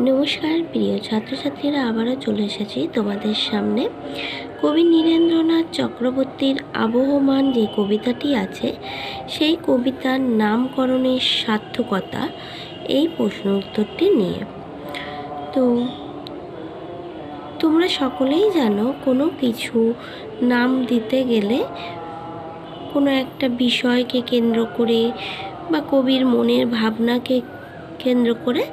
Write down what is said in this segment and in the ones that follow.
নমস্কার, প্রিয় ছাত্রছাত্রীরা, আবারও চলে এসেছি তোমাদের সামনে। কবি নীরেন্দ্রনাথ চক্রবর্তীর আবহমান যে কবিতাটি আছে, সেই কবিতার নামকরণের সার্থকতা এই প্রশ্ন উত্তরটি নিয়ে। তো, তোমরা সকলেই জানো, কোনো কিছু নাম দিতে গেলে কোনো একটা বিষয়কে কেন্দ্র করে বা কবির মনের ভাবনাকে কেন্দ্র করে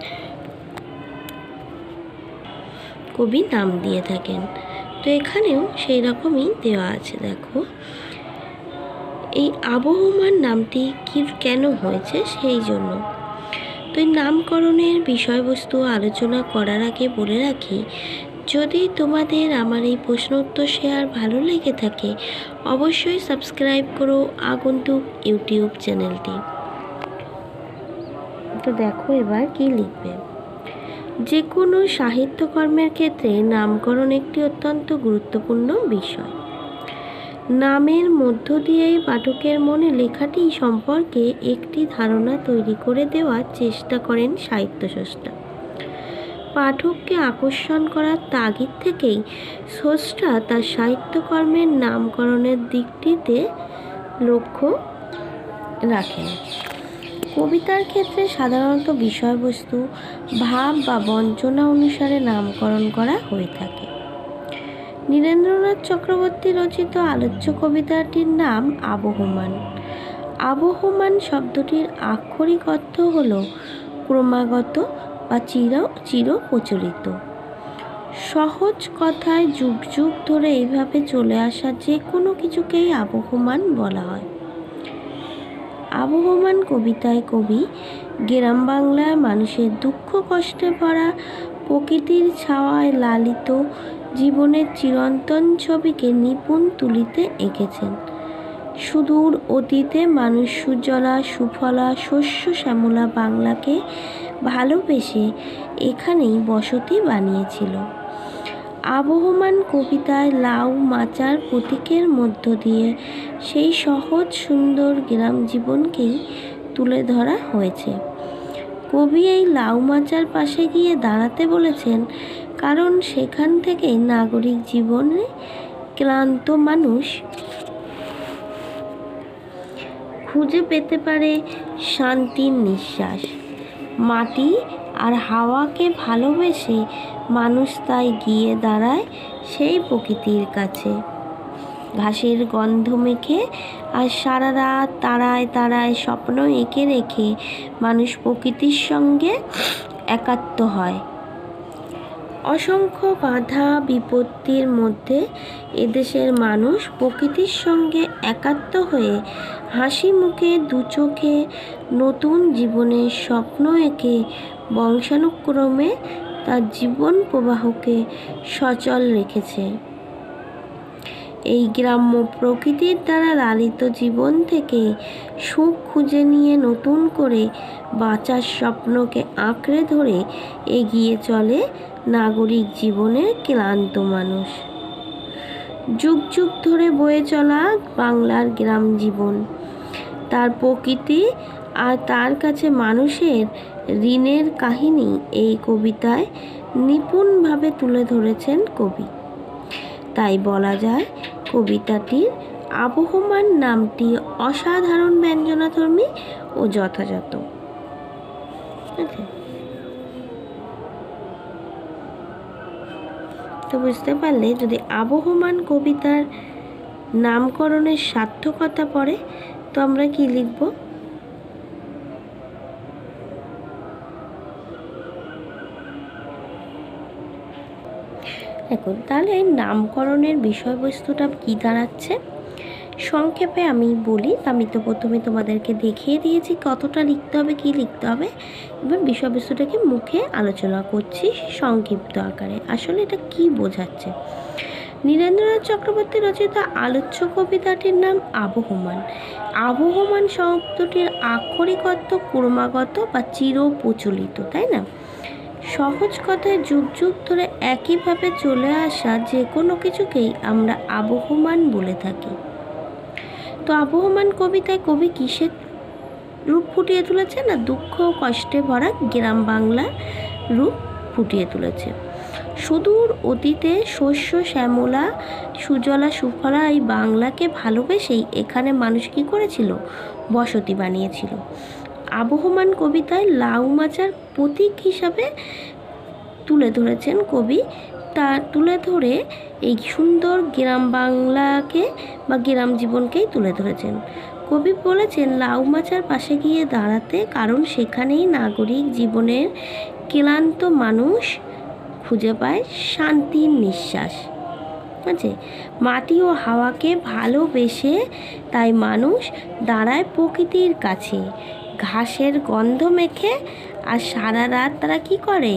কবি নাম দিয়ে থাকেন। তো এখানেও সেই রকমই দেওয়া আছে, দেখো। এই আবহমান নামটি কি কেন হয়েছে সেই জন্য? তো এই নামকরণের বিষয়বস্তু আলোচনা করার আগে বলে রাখি, যদি তোমাদের আমার এই প্রশ্ন উত্তর শেয়ার ভালো লেগে থাকে, অবশ্যই সাবস্ক্রাইব করো আগন্তুক ইউটিউব চ্যানেলটি। তো দেখো এবার কি লিখবে। যে কোনো সাহিত্যকর্মের ক্ষেত্রে নামকরণ একটি অত্যন্ত গুরুত্বপূর্ণ বিষয়। নামের মধ্য দিয়েই পাঠকের মনে লেখাটি সম্পর্কে একটি ধারণা তৈরি করে দেওয়ার চেষ্টা করেন সাহিত্যস্রষ্টা। পাঠককে আকর্ষণ করার তাগিদ থেকেই স্রষ্টা তার সাহিত্যকর্মের নামকরণের দিকটিতে লক্ষ্য রাখেন। কবিতার ক্ষেত্রে সাধারণত বিষয়বস্তু, ভাব বা বঞ্চনা অনুসারে নামকরণ করা হয়ে থাকে। নীরেন্দ্রনাথ চক্রবর্তী রচিত আলোচ্য কবিতাটির নাম আবহমান। আবহমান শব্দটির আক্ষরিক অর্থ হল ক্রমাগত বা চির চির প্রচলিত। সহজ কথায় যুগ যুগ ধরে এইভাবে চলে আসা যে কোনো কিছুকেই আবহমান বলা হয়। আবহমান কবিতায় কবি, গ্রাম বাংলায় মানুষের দুঃখ কষ্টে ভরা, প্রকৃতির ছাওয়ায় লালিত, জীবনের চিরন্তন ছবিকে নিপুণ তুলিতে এঁকেছেন। সুদূর অতীতে মানুষ সুজলা, সুফলা, শস্য, শ্যামলা বাংলাকে ভালোবেসে এখানেই বসতি বানিয়েছিল। আবহমান কবিতায় লাউ মাচার প্রতীকের মধ্য দিয়ে সেই সহজ সুন্দর গ্রাম জীবনকেই তুলে ধরা হয়েছে। কবি এই লাউ মাচার পাশে গিয়ে দাঁড়াতে বলেছেন, কারণ সেখান থেকেই নাগরিক জীবনে ক্লান্ত মানুষ খুঁজে পেতে পারে শান্তির নিঃশ্বাস। মাটি আর হাওয়াকে ভালোবেসে মানুষ তাই গিয়ে দাঁড়ায় সেই প্রকৃতির কাছে। ঘাসের গন্ধ মেখে আর সারা রাত তারায় তারায় স্বপ্ন এঁকে রেখে মানুষ প্রকৃতির সঙ্গে একাত্ম হয়। অসংখ্য বাধা বিপত্তির মধ্যে এদেশের মানুষ প্রকৃতির সঙ্গে একাত্ম হয়ে হাসি মুখে দুচোখে নতুন জীবনের স্বপ্ন এঁকে বংশানুক্রমে তার জীবন প্রবাহকে সচল রেখেছে। এই গ্রাম্য প্রকৃতির দ্বারা লালিত জীবন থেকে সুখ খুঁজে নিয়ে নতুন করে বাঁচার স্বপ্নকে আঁকড়ে ধরে এগিয়ে চলে নাগরিক জীবনের ক্লান্ত মানুষ। যুগ যুগ ধরে বয়ে চলা বাংলার গ্রাম জীবন। তার প্রকৃতি আর তার কাছে মানুষের ঋণের কাহিনী এই কবিতায় নিপুণভাবে তুলে ধরেছেন কবি। তাই বলা যায় কবিতাটির আবহমান নামটি অসাধারণ ব্যঞ্জনাধর্মী ও যথাযথ। তো বুঝতে পারলে যদি আবহমান কবিতার নামকরণের সার্থকতা পড়ে, তো আমরা কি লিখব? দেখুন তাহলে নামকরণের বিষয়বস্তুটা কী দাঁড়াচ্ছে? সংক্ষেপে আমি বলি, আমি তো প্রথমে তোমাদেরকে দেখিয়ে দিয়েছি কতটা লিখতে হবে, কি লিখতে হবে। এবার বিষয়বস্তুটাকে মুখে আলোচনা করছি সংক্ষিপ্ত আকারে। আসলে এটা কি বোঝাচ্ছে? নীরেন্দ্রনাথ চক্রবর্তী রচিত আলোচ্য কবিতাটির নাম আবহমান। আবহমান শব্দটির আক্ষরিক অর্থ ক্রমাগত বা চির প্রচলিত তাই না? সহজ কথায় যুগ যুগ ধরে একইভাবে চলে আসা যে কোনো কিছুকেই আমরা আবহমান বলে থাকি। তো আবহমান কবিতায় কবি কিসের রূপ ফুটিয়ে তুলেছে না দুঃখ কষ্টে ভরা গ্রাম বাংলার রূপ ফুটিয়ে তুলেছে? সুদূর অতীতে শস্য, শ্যামলা, সুজলা, সুফলা এই বাংলাকে ভালোবেসেই এখানে মানুষ কী করেছিল? বসতি বানিয়েছিল। আবহমান কবিতায় লাউ মাচার প্রতীক হিসাবে তুলে ধরেছেন কবি। তা তুলে ধরে এই সুন্দর গ্রাম বাংলাকে বা গ্রাম জীবনকেই তুলে ধরেছেন। কবি বলেছেন, লাউ মাচার পাশে গিয়ে দাঁড়াতে কারণ সেখানেই নাগরিক জীবনের ক্লান্ত মানুষ খুঁজে পায় শান্তির নিঃশ্বাস। আছে? মাটি ও হাওয়াকে ভালোবেসে তাই মানুষ দাঁড়ায় প্রকৃতির কাছে। ঘাসের গন্ধ মেখে আর সারা রাত তারা কি করে?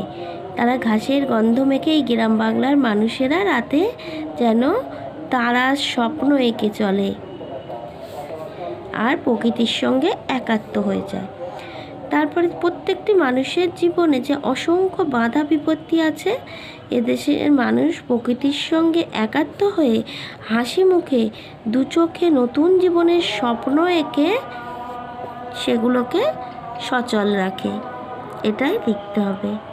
তারা ঘাসের গন্ধ মেখে এই গ্রাম বাংলার মানুষেরা রাতে যেন তারা স্বপ্ন এঁকে চলে আর প্রকৃতির সঙ্গে একাত্ম হয়ে যায়। তারপরে প্রত্যেকটি মানুষের জীবনে যে অসংখ্য বাধা বিপত্তি আছে, এদেশের মানুষ প্রকৃতির সঙ্গে একাত্ম হয়ে হাসি মুখে দু চোখে নতুন জীবনের স্বপ্ন এঁকে সেগুলোকে সচল রাখে। এটাই লিখতে হবে।